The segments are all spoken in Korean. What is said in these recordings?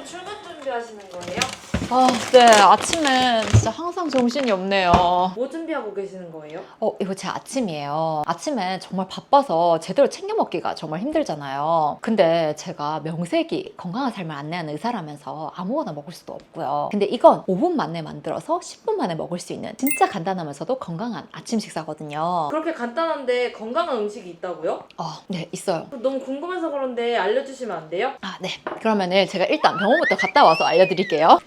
사장님 출근 준비하시는 거예요? 아, 네. 아침엔 진짜 항상 정신이 없네요. 뭐 준비하고 계시는 거예요? 어, 이거 제 아침이에요. 아침에 정말 바빠서 제대로 챙겨 먹기가 정말 힘들잖아요. 근데 제가 명색이 건강한 삶을 안내하는 의사라면서 아무거나 먹을 수도 없고요. 근데 이건 5분 만에 만들어서 10분 만에 먹을 수 있는 진짜 간단하면서도 건강한 아침 식사거든요. 그렇게 간단한데 건강한 음식이 있다고요? 아, 네, 있어요. 너무 궁금해서 그런데 알려주시면 안 돼요? 아, 네. 그러면은 제가 일단 병원 부터 갔다 와서 알려드릴게요.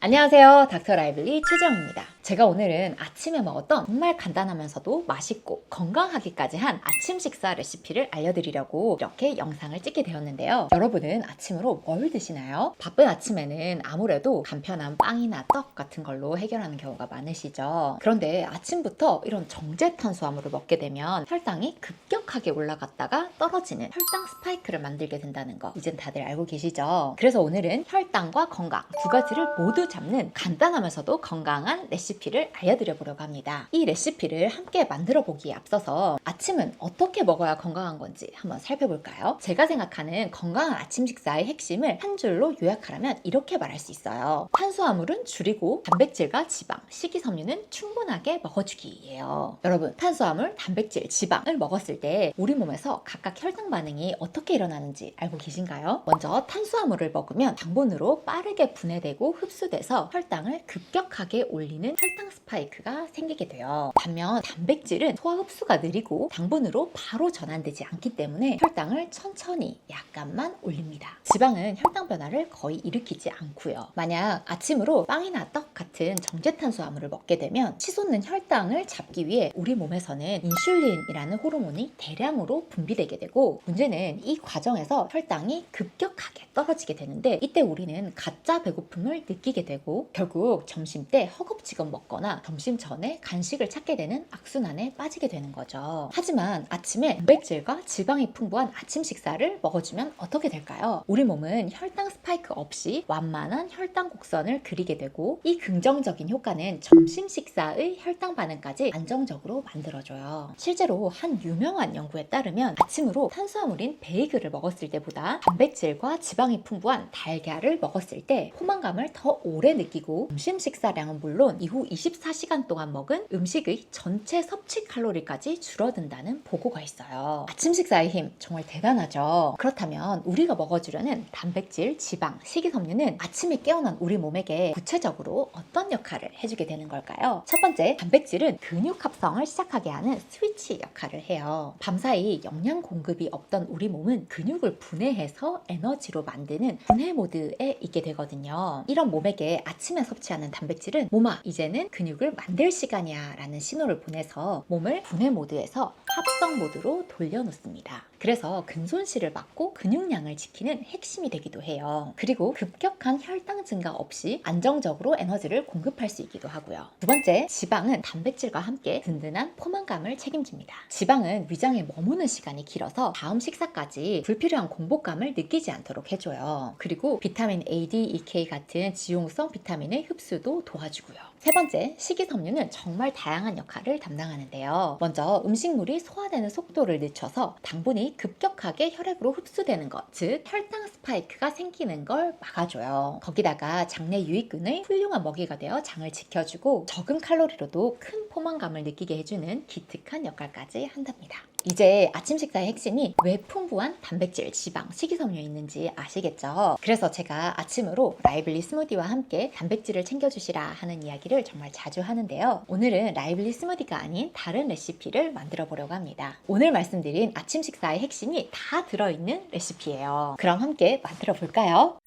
안녕하세요. 닥터 라이블리 최지영입니다. 제가 오늘은 아침에 먹었던 정말 간단하면서도 맛있고 건강하기까지 한 아침 식사 레시피를 알려드리려고 이렇게 영상을 찍게 되었는데요. 여러분은 아침으로 뭘 드시나요? 바쁜 아침에는 아무래도 간편한 빵이나 떡 같은 걸로 해결하는 경우가 많으시죠. 그런데 아침부터 이런 정제 탄수화물을 먹게 되면 혈당이 급격하게 올라갔다가 떨어지는 혈당 스파이크를 만들게 된다는 거 이젠 다들 알고 계시죠? 그래서 오늘은 혈당과 건강 두 가지를 모두 잡는 간단하면서도 건강한 레시피 를 알려드려 보려고 합니다. 이 레시피를 함께 만들어 보기에 앞서서 아침은 어떻게 먹어야 건강한 건지 한번 살펴볼까요? 제가 생각하는 건강한 아침 식사의 핵심을 한 줄로 요약하라면 이렇게 말할 수 있어요. 탄수화물은 줄이고 단백질과 지방, 식이섬유는 충분하게 먹어주기예요. 여러분, 탄수화물, 단백질, 지방을 먹었을 때 우리 몸에서 각각 혈당 반응이 어떻게 일어나는지 알고 계신가요? 먼저 탄수화물을 먹으면 당분으로 빠르게 분해되고 흡수돼서 혈당을 급격하게 올리는 혈당 스파이크가 생기게 돼요. 반면 단백질은 소화 흡수가 느리고 당분으로 바로 전환되지 않기 때문에 혈당을 천천히 약간만 올립니다. 지방은 혈당 변화를 거의 일으키지 않고요. 만약 아침으로 빵이나 떡 같은 정제탄수화물을 먹게 되면 치솟는 혈당을 잡기 위해 우리 몸에서는 인슐린이라는 호르몬이 대량으로 분비되게 되고 문제는 이 과정에서 혈당이 급격하게 떨어지게 되는데 이때 우리는 가짜 배고픔을 느끼게 되고 결국 점심 때 허겁지겁 먹거나 점심 전에 간식을 찾게 되는 악순환에 빠지게 되는 거죠. 하지만 아침에 단백질과 지방이 풍부한 아침 식사를 먹어주면 어떻게 될까요? 우리 몸은 혈당 스파이크 없이 완만한 혈당 곡선을 그리게 되고 이 긍정적인 효과는 점심 식사의 혈당 반응까지 안정적으로 만들어줘요. 실제로 한 유명한 연구에 따르면 아침으로 탄수화물인 베이글을 먹었을 때보다 단백질과 지방이 풍부한 달걀을 먹었을 때 포만감을 더 오래 느끼고 점심 식사량은 물론 이후 24시간 동안 먹은 음식의 전체 섭취 칼로리까지 줄어든다는 보고가 있어요. 아침 식사의 힘 정말 대단하죠. 그렇다면 우리가 먹어주려는 단백질, 지방, 식이섬유는 아침에 깨어난 우리 몸에게 구체적으로 어떤 역할을 해주게 되는 걸까요? 첫 번째, 단백질은 근육 합성을 시작하게 하는 스위치 역할을 해요. 밤사이 영양 공급이 없던 우리 몸은 근육을 분해해서 에너지로 만드는 분해 모드에 있게 되거든요. 이런 몸에게 아침에 섭취하는 단백질은 몸아 이제는 근육을 만들 시간이야 라는 신호를 보내서 몸을 분해 모드에서 합성 모드로 돌려놓습니다. 그래서 근손실을 막고 근육량을 지키는 핵심이 되기도 해요. 그리고 급격한 혈당 증가 없이 안정적으로 에너지를 공급할 수 있기도 하고요. 두 번째, 지방은 단백질과 함께 든든한 포만감을 책임집니다. 지방은 위장에 머무는 시간이 길어서 다음 식사까지 불필요한 공복감을 느끼지 않도록 해줘요. 그리고 비타민 A, D, E, K 같은 지용성 비타민의 흡수도 도와주고요. 세 번째, 식이섬유는 정말 다양한 역할을 담당하는데요. 먼저 음식물이 소화되는 속도를 늦춰서 당분이 급격하게 혈액으로 흡수되는 것, 즉 혈당 스파이크가 생기는 걸 막아줘요. 거기다가 장내 유익균의 훌륭한 먹이가 되어 장을 지켜주고 적은 칼로리로도 큰 포만감을 느끼게 해주는 기특한 역할까지 한답니다. 이제 아침 식사의 핵심이 왜 풍부한 단백질, 지방, 식이섬유에 있는지 아시겠죠? 그래서 제가 아침으로 라이블리 스무디와 함께 단백질을 챙겨주시라 하는 이야기를 정말 자주 하는데요. 오늘은 라이블리 스무디가 아닌 다른 레시피를 만들어 보려고 합니다. 오늘 말씀드린 아침 식사의 핵심이 다 들어있는 레시피예요. 그럼 함께 만들어 볼까요?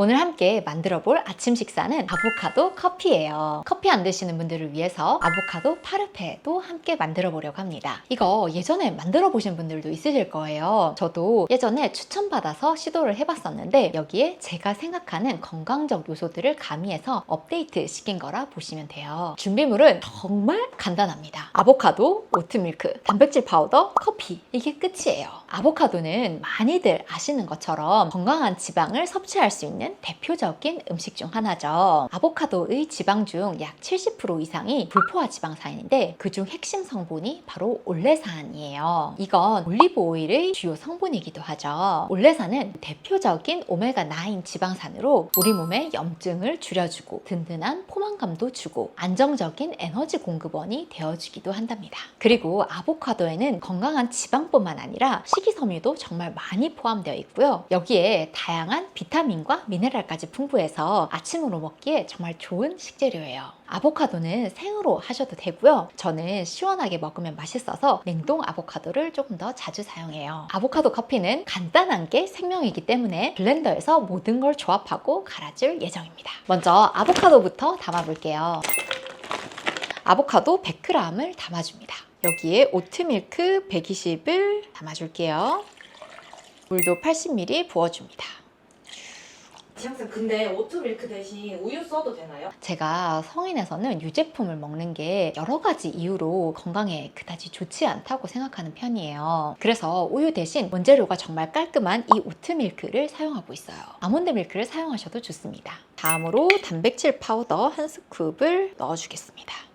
오늘 함께 만들어 볼 아침 식사는 아보카도 커피예요. 커피 안 드시는 분들을 위해서 아보카도 파르페도 함께 만들어 보려고 합니다. 이거 예전에 만들어 보신 분들도 있으실 거예요. 저도 예전에 추천받아서 시도를 해봤었는데 여기에 제가 생각하는 건강적 요소들을 가미해서 업데이트 시킨 거라 보시면 돼요. 준비물은 정말 간단합니다. 아보카도, 오트밀크, 단백질 파우더, 커피 이게 끝이에요. 아보카도는 많이들 아시는 것처럼 건강한 지방을 섭취할 수 있는 있는 대표적인 음식 중 하나죠. 아보카도의 지방 중 약 70% 이상이 불포화 지방산인데 그중 핵심 성분이 바로 올레산이에요. 이건 올리브 오일의 주요 성분이기도 하죠. 올레산은 대표적인 오메가9 지방산으로 우리 몸의 염증을 줄여주고 든든한 포만감도 주고 안정적인 에너지 공급원이 되어주기도 한답니다. 그리고 아보카도에는 건강한 지방뿐만 아니라 식이섬유도 정말 많이 포함되어 있고요. 여기에 다양한 비타민과 미네랄 까지 풍부해서 아침으로 먹기에 정말 좋은 식재료예요. 아보카도는 생으로 하셔도 되고요. 저는 시원하게 먹으면 맛있어서 냉동 아보카도를 조금 더 자주 사용해요. 아보카도 커피는 간단한 게 생명이기 때문에 블렌더에서 모든 걸 조합하고 갈아줄 예정입니다. 먼저 아보카도부터 담아볼게요. 아보카도 100g을 담아줍니다. 여기에 오트밀크 120을 담아줄게요. 물도 80ml 부어줍니다. 지영쌤 근데 오트밀크 대신 우유 써도 되나요? 제가 성인에서는 유제품을 먹는 게 여러 가지 이유로 건강에 그다지 좋지 않다고 생각하는 편이에요. 그래서 우유 대신 원재료가 정말 깔끔한 이 오트밀크를 사용하고 있어요. 아몬드 밀크를 사용하셔도 좋습니다. 다음으로 단백질 파우더 한 스쿱을 넣어주겠습니다.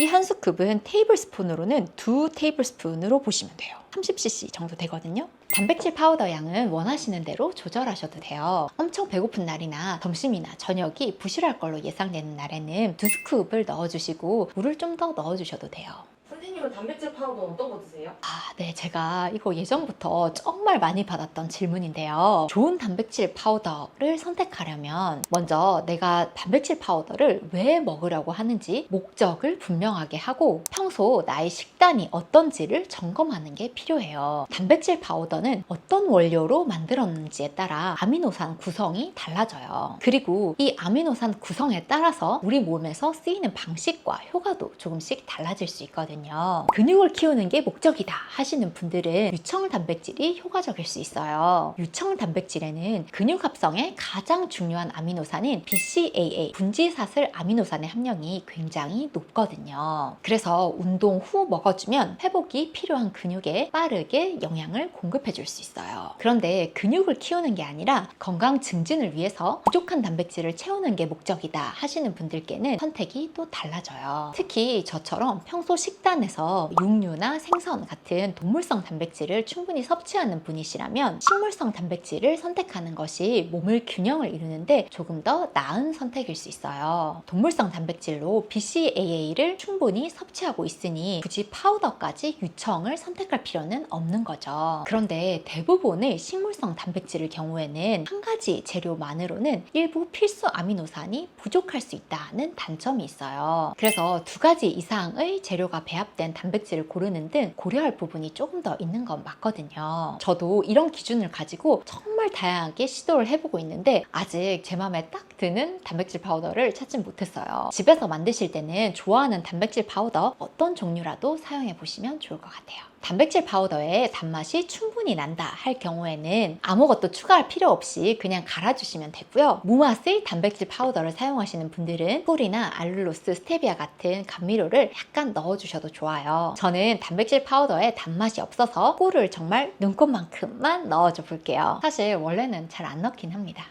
이 한 스쿱은 테이블 스푼으로는 두 테이블 스푼으로 보시면 돼요. 30cc 정도 되거든요. 단백질 파우더 양은 원하시는 대로 조절하셔도 돼요. 엄청 배고픈 날이나 점심이나 저녁이 부실할 걸로 예상되는 날에는 두 스쿱을 넣어주시고 물을 좀 더 넣어주셔도 돼요. 선생님은 단백질 파우더는 어떤 거 드세요? 아, 네. 제가 이거 예전부터 정말 많이 받았던 질문인데요. 좋은 단백질 파우더를 선택하려면 먼저 내가 단백질 파우더를 왜 먹으려고 하는지 목적을 분명하게 하고 평소 나의 식단이 어떤지를 점검하는 게 필요해요. 단백질 파우더는 어떤 원료로 만들었는지에 따라 아미노산 구성이 달라져요. 그리고 이 아미노산 구성에 따라서 우리 몸에서 쓰이는 방식과 효과도 조금씩 달라질 수 있거든요. 근육을 키우는 게 목적이다 하시는 분들은 유청 단백질이 효과적일 수 있어요. 유청 단백질에는 근육 합성에 가장 중요한 아미노산인 BCAA 분지사슬 아미노산의 함량이 굉장히 높거든요. 그래서 운동 후 먹어주면 회복이 필요한 근육에 빠르게 영양을 공급해 줄 수 있어요. 그런데 근육을 키우는 게 아니라 건강 증진을 위해서 부족한 단백질을 채우는 게 목적이다 하시는 분들께는 선택이 또 달라져요. 특히 저처럼 평소 식단 에서 육류나 생선 같은 동물성 단백질을 충분히 섭취하는 분이시라면 식물성 단백질을 선택하는 것이 몸을 균형을 이루는데 조금 더 나은 선택일 수 있어요. 동물성 단백질로 BCAA를 충분히 섭취하고 있으니 굳이 파우더까지 유청을 선택할 필요는 없는 거죠. 그런데 대부분의 식물성 단백질의 경우에는 한 가지 재료만으로는 일부 필수 아미노산이 부족할 수 있다는 단점이 있어요. 그래서 두 가지 이상의 재료가 배합 된 단백질을 고르는 등 고려할 부분이 조금 더 있는 건 맞거든요. 저도 이런 기준을 가지고 정말 다양하게 시도를 해보고 있는데 아직 제 마음에 딱 드는 단백질 파우더를 찾지 못했어요. 집에서 만드실 때는 좋아하는 단백질 파우더 어떤 종류라도 사용해 보시면 좋을 것 같아요. 단백질 파우더에 단맛이 충분히 난다 할 경우에는 아무것도 추가할 필요 없이 그냥 갈아주시면 되고요. 무맛의 단백질 파우더를 사용하시는 분들은 꿀이나 알룰로스, 스테비아 같은 감미료를 약간 넣어주셔도 좋아요. 저는 단백질 파우더에 단맛이 없어서 꿀을 정말 눈꽃만큼만 넣어줘 볼게요. 사실 원래는 잘 안 넣긴 합니다.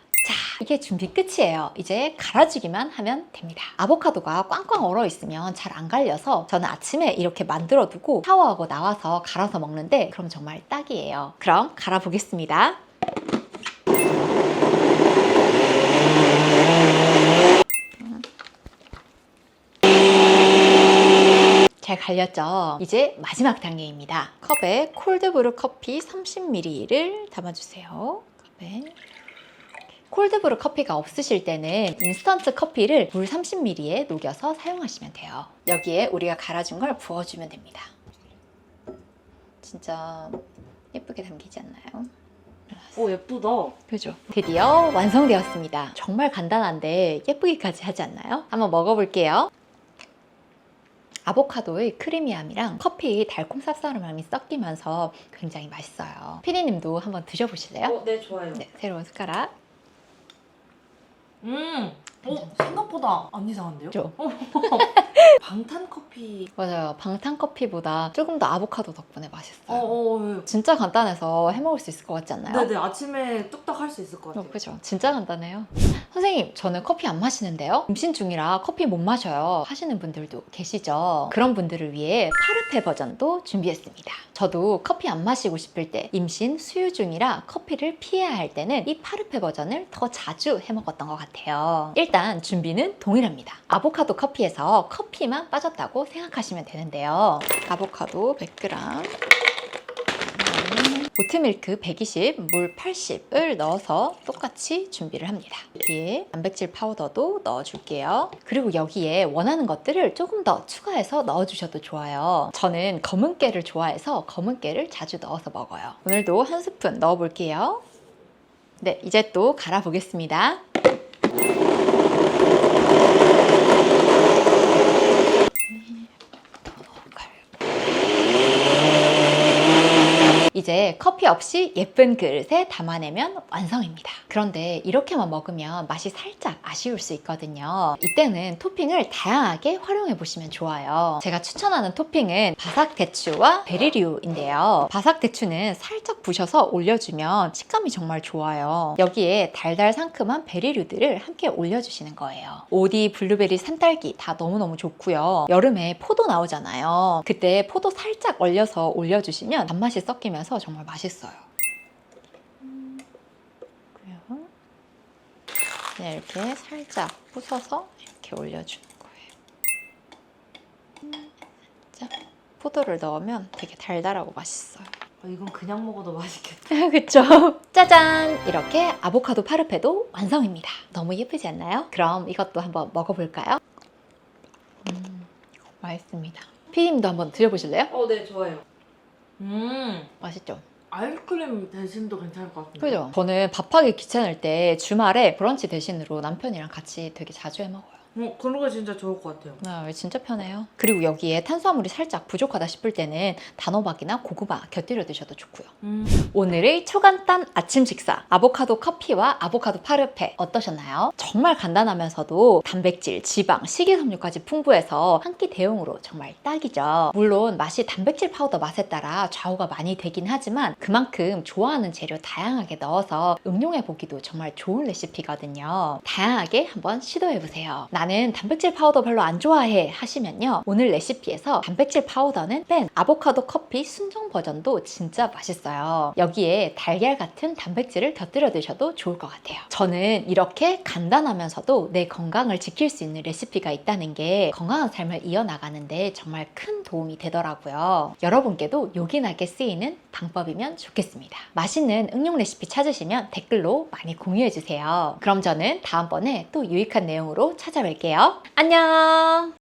자, 이게 준비 끝이에요. 이제 갈아주기만 하면 됩니다. 아보카도가 꽝꽝 얼어 있으면 잘 안 갈려서 저는 아침에 이렇게 만들어 두고 샤워하고 나와서 갈아서 먹는데 그럼 정말 딱이에요. 그럼 갈아 보겠습니다. 잘 갈렸죠? 이제 마지막 단계입니다. 컵에 콜드브루 커피 30ml를 담아주세요. 컵에 콜드브루 커피가 없으실 때는 인스턴트 커피를 물 30ml에 녹여서 사용하시면 돼요. 여기에 우리가 갈아준 걸 부어주면 됩니다. 진짜 예쁘게 담기지 않나요? 오 예쁘다. 그죠? 드디어 완성되었습니다. 정말 간단한데 예쁘기까지 하지 않나요? 한번 먹어볼게요. 아보카도의 크리미함이랑 커피 달콤 쌉싸름함이 섞이면서 굉장히 맛있어요. 피디님도 한번 드셔보실래요? 어, 네 좋아요. 네, 새로운 숟가락. 음 어? 생각보다 안 이상한데요? 그죠? 방탄 커피. 맞아요. 방탄 커피보다 조금 더 아보카도 덕분에 맛있어요. 어, 어, 진짜 간단해서 해 먹을 수 있을 것 같지 않나요? 네네 아침에 뚝딱 할 수 있을 것 어, 같아요. 그죠. 진짜 간단해요. 선생님, 저는 커피 안 마시는데요. 임신 중이라 커피 못 마셔요. 하시는 분들도 계시죠. 그런 분들을 위해 파르페 버전도 준비했습니다. 저도 커피 안 마시고 싶을 때 임신 수유 중이라 커피를 피해야 할 때는 이 파르페 버전을 더 자주 해 먹었던 것 같아요. 일단 준비는 동일합니다. 아보카도 커피에서 커피만 빠졌다고 생각하시면 되는데요. 아보카도 100g, 오트밀크 120, 물 80을 넣어서 똑같이 준비를 합니다. 여기에 단백질 파우더도 넣어줄게요. 그리고 여기에 원하는 것들을 조금 더 추가해서 넣어주셔도 좋아요. 저는 검은 깨를 좋아해서 검은 깨를 자주 넣어서 먹어요. 오늘도 한 스푼 넣어볼게요. 네, 이제 또 갈아보겠습니다. 커피 없이 예쁜 그릇에 담아내면 완성입니다. 그런데 이렇게만 먹으면 맛이 살짝 아쉬울 수 있거든요. 이때는 토핑을 다양하게 활용해 보시면 좋아요. 제가 추천하는 토핑은 바삭 대추와 베리류인데요. 바삭 대추는 살짝 부셔서 올려주면 식감이 정말 좋아요. 여기에 달달 상큼한 베리류들을 함께 올려주시는 거예요. 오디, 블루베리, 산딸기 다 너무너무 좋고요. 여름에 포도 나오잖아요. 그때 포도 살짝 얼려서 올려주시면 단맛이 섞이면서 정말 맛있어요. 그리고 그냥 이렇게 살짝 부숴서 이렇게 올려주는 거예요. 자, 포도를 넣으면 되게 달달하고 맛있어요. 아, 이건 그냥 먹어도 맛있겠다. 그쵸? 짜잔! 이렇게 아보카도 파르페도 완성입니다. 너무 예쁘지 않나요? 그럼 이것도 한번 먹어볼까요? 음, 맛있습니다. 피디님도 한번 드셔보실래요? 어, 네 좋아요. 음, 맛있죠? 아이스크림 대신도 괜찮을 것 같은데. 그죠? 저는 밥하기 귀찮을 때 주말에 브런치 대신으로 남편이랑 같이 되게 자주 해 먹어요. 어, 그런 거 진짜 좋을 것 같아요. 아, 진짜 편해요. 그리고 여기에 탄수화물이 살짝 부족하다 싶을 때는 단호박이나 고구마 곁들여 드셔도 좋고요. 음, 오늘의 초간단 아침 식사 아보카도 커피와 아보카도 파르페 어떠셨나요? 정말 간단하면서도 단백질, 지방, 식이섬유까지 풍부해서 한 끼 대용으로 정말 딱이죠. 물론 맛이 단백질 파우더 맛에 따라 좌우가 많이 되긴 하지만 그만큼 좋아하는 재료 다양하게 넣어서 응용해 보기도 정말 좋은 레시피거든요. 다양하게 한번 시도해 보세요. 나는 단백질 파우더 별로 안 좋아해 하시면요. 오늘 레시피에서 단백질 파우더는 뺀 아보카도 커피 순정 버전도 진짜 맛있어요. 여기에 달걀 같은 단백질을 곁들여 드셔도 좋을 것 같아요. 저는 이렇게 간단하면서도 내 건강을 지킬 수 있는 레시피가 있다는 게 건강한 삶을 이어나가는데 정말 큰 도움이 되더라고요. 여러분께도 요긴하게 쓰이는 방법이면 좋겠습니다. 맛있는 응용 레시피 찾으시면 댓글로 많이 공유해 주세요. 그럼 저는 다음번에 또 유익한 내용으로 찾아뵐 게요. 안녕!